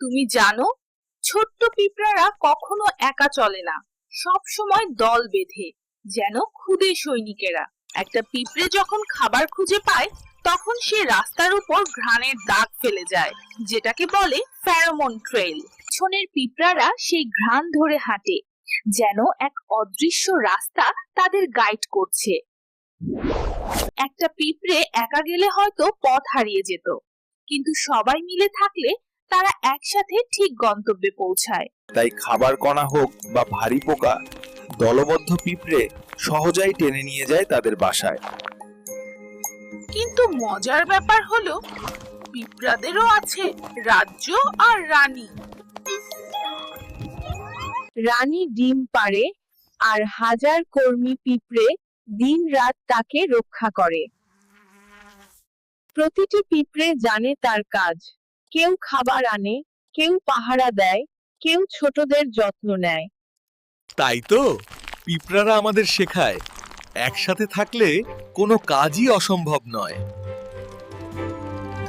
তুমি জানো, ছোট্ট পিঁপড়ারা কখনো একা চলে না। সব সময় দল বেঁধে, যেন খুদে সৈনিকেরা। একটা পিঁপড়ে যখন খাবার খুঁজে পায়, তখন সে রাস্তার উপর ঘ্রাণের দাগ ফেলে যায়, যেটাকে বলে ফেরোমন ট্রেল পিছনের পিঁপড়ারা সেই ঘ্রাণ ধরে হাঁটে, যেন এক অদৃশ্য রাস্তা তাদের গাইড করছে। একটা পিঁপড়ে একা গেলে হয়তো পথ হারিয়ে যেত, কিন্তু সবাই মিলে থাকলে তারা একসাথে ঠিক গন্তব্যে পৌঁছায়। তাই খাবার কণা হোক বা ভারী পোকা দলবদ্ধ পিঁপড়ে সহজাই টেনে নিয়ে যায় তাদের বাসায়। কিন্তু মজার ব্যাপার হলো পিঁপড়াদেরও আছে রাজ্য আর রানী। রানী ডিম পাড়ে আর হাজার কর্মী পিঁপড়ে দিন রাত তাকে রক্ষা করে। প্রতিটি পিঁপড়ে জানে তার কাজ। কেউ খাবার আনে, কেউ পাহারা দেয়, কেউ ছোটদের যত্ন নেয়। তাই তো? পিঁপড়ারা আমাদের শেখায়, একসাথে থাকলে কোনো কাজই অসম্ভব নয়।